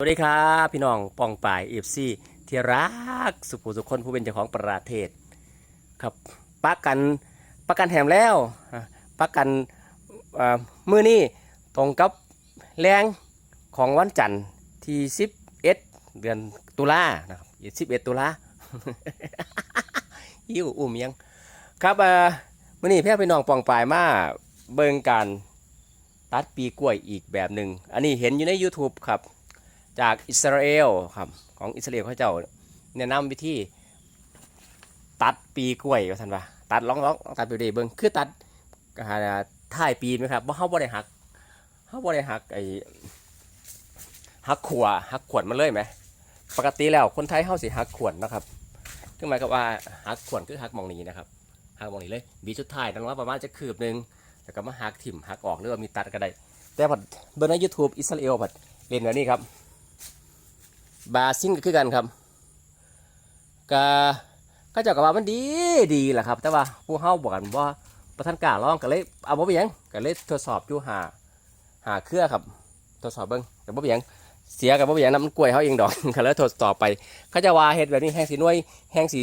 สวัสดีครับพี่น้องปองป่ายเอฟซีที่รักสุภูสุคนผู้เป็นเจ้าของประเทศครับประกันประกันแถมแล้วประกันมือนี้ตรงกับแรงของวันจันทร์ที่11เดือนตุลานะครับ11ตุลายิ้วอุ่มยังครับมื่อนี้แพ่พี่น้องปองป่ายมาเบิ่งการตัดปีกล้วยอีกแบบหนึ่งอันนี้เห็นอยู่ใน YouTube ครับ จากอิสราเอลครับของอิสราเอลเขาเจ้าแนะนำวิธีตัดปีกล้วยว่าท่านว่าตัดร้องร้องตัดไปเลยเบิ่งคือตัดอ่าท้ายปีไหมครับว่าเขาบ่ได้หักเขาบ่ได้หักไอ้หักขัวหักขวดมันเลยไหมปกติแล้วคนไทยเขาสิหักขวดนะครับคือหมายความว่าหักขวดคือหักมองนี้นะครับหักมองนี้เลยบีสุดท้ายนั่นว่าประมาณจะคืบหนึ่งแล้วก็มาหักถิ่มหักออกหรือว่ามีตัดก็ได้แต่พอเบิ่งใน YouTube อิสราเอลบัดเล่นแบบนี้ครับ บาซิงก็คือกันครับก็ก็เจ้ากับว่ามันดีดีแหละครับ แต่ว่าผู้เฮาบอกกันว่าประธานกล้าลองก็เลยเอาบ่เป็นหยังก็เลยทดสอบอยู่หาหาเครือครับทดสอบเบิ่งแต่บ่เป็นหยังเสียกับบ่เป็นหยังนํมันกล้วยเฮาเองดอกก็เลยทดสอบไปเขาจะว่าเฮ็ดแบบนี้แห้งสีน่วยแห้งสี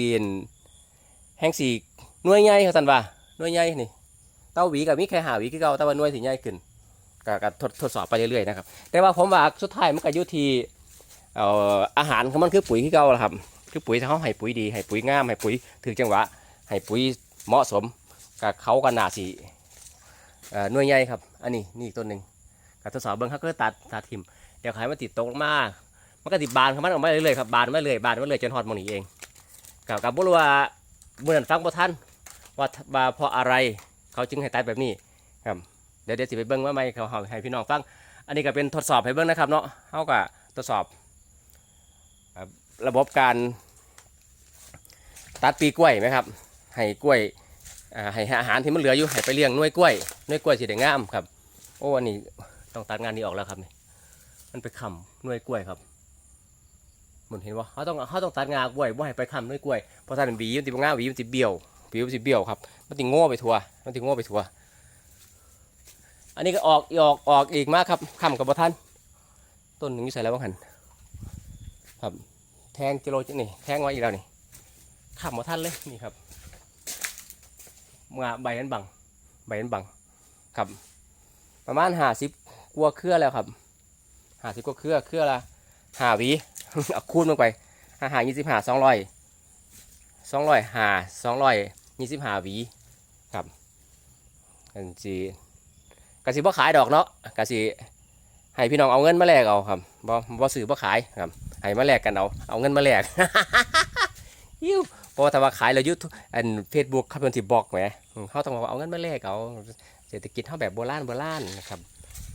แห้งสีน่วยใหญ่เขาซั่นว่าน่วยใหญ่นี่เต้าหวีกับมีแค่หาหวีคือเก่าแต่ว่าน่วยสิใหญ่ขึ้นก็ก็ทดทดสอบไปเรื่อยๆนะครับแต่ว่าผมว่าสุดท้ายมันก็อยู่ที่ เอ่ออาหารของมันคือปุ๋ยที่เก่าละครับ คือปุ๋ยเขาให้ปุ๋ยดีให้ปุ๋ยงามให้ปุ๋ยถือจังหวะให้ปุ๋ยเหมาะสมกับเขากันนาสีเอ่อหน่วยใหญ่ครับ อันนี้นี่อีกต้นหนึ่งกับทดสอบเบิ้งเขาก็ตัดตัดทิมเดี๋ยวขายมันติดตกลงมากมันก็ติดบานของมันออกมาเรื่อยๆครับบานมาเรื่อยบานมาเรื่อยจนฮอดมองนี้เองกับกับบุรุษว่าเมื่อนั้นฟังบ่ท่านว่าว่าเพราะอะไรเขาจึงให้ตัดแบบนี้ครับเดี๋ยวเดี๋ยวสิไปเบิ้งว่าไม่เขาให้พี่น้องฟัง อันนี้ก็เป็นทดสอบให้เบิ้งนะครับเนาะเขาก็ทดสอบ ระบบการตัดปีกล้วยไหมครับให้กล้วยอาให้อาหารที่มันเหลืออยู่ให้ไปเลี้ยงน่วยกล้วยน่วยกล้วยสีแดงงามครับโอ้อันนี้ต้องตัดงานนี้ออกแล้วครับนี่มันไปคำน่วยกล้วยครับหมือนเห็นว่าเขาต้องเขาต้องตัดงากล้วยว่าให้ไปคำน่วยกล้วยเพราะถ้าเป็นหวีมันติบง่าหวีมันติเบี้ยวหวีมันติเบี้ยวครับมันติโง่ไปทัวมันติโง่ไปทัวอันนี้ก็ออกออกออกอีกมากครับคำกับบ่ท่านต้นหนึ่งอยู่ใส่แล้วบ้างหัน แทงกิโลจินี่แทงไว้อีกแล้วนี่ขับมาท่านเลยนี่ครับมาใบนั้นบังใบนั้นบังครับ ประมาณห้าสิบกว่าเครือแล้วครับห้าสิบกว่าเครือเครือละห้าวีเอาคูณลงไปห้าหายี่สิบห้าสองร้อยสองร้อยห้าสองร้อยยี่สิบห้าวีครับกันสีกสิบ่ขายดอกเนาะกสิ ให้พี่น้องเอาเงินมาแลกเอาครับบ่บ่ซื้อบ่ขายครับให้มาแลกกันเอาเอาเงินมาแลกยิ้วเพราะว่าถ้าว่าขายเรายุทอันเฟซบุ๊กเขาเป็นที่บอกแหมเขาต้องบอกว่าเอาเงินมาแลกเอาเศรษฐกิจเขาแบบโบราณโบราณนะครับ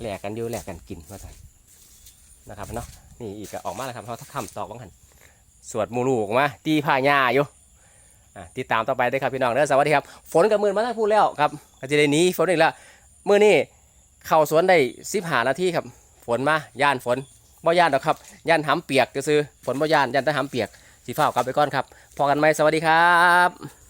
แลกกันอยู่แลกกันกินว่าซั่นนะครับเนาะนี่อีกออกมาแล้วครับเขาทำตอกบังหันสวดมูลูออกมาตีผ้าหญ้าอยู่ติดตามต่อไปได้ครับพี่น้องเด้อสวัสดีครับ ฝนกับมือมาทั้งพูดแล้วครับก็จะได้นี้ฝนอีกแล้วมือนี่เข้าสวนได้สิบหานาทีครับ นมาย่านฝนบ่ย่านหรอกครับย่านหำเปียกก็ซื้อฝนบ่ย่านย่านแต่หำเปียกสีฟ้ากลับไปก่อนครับพอกันไหมสวัสดีครับ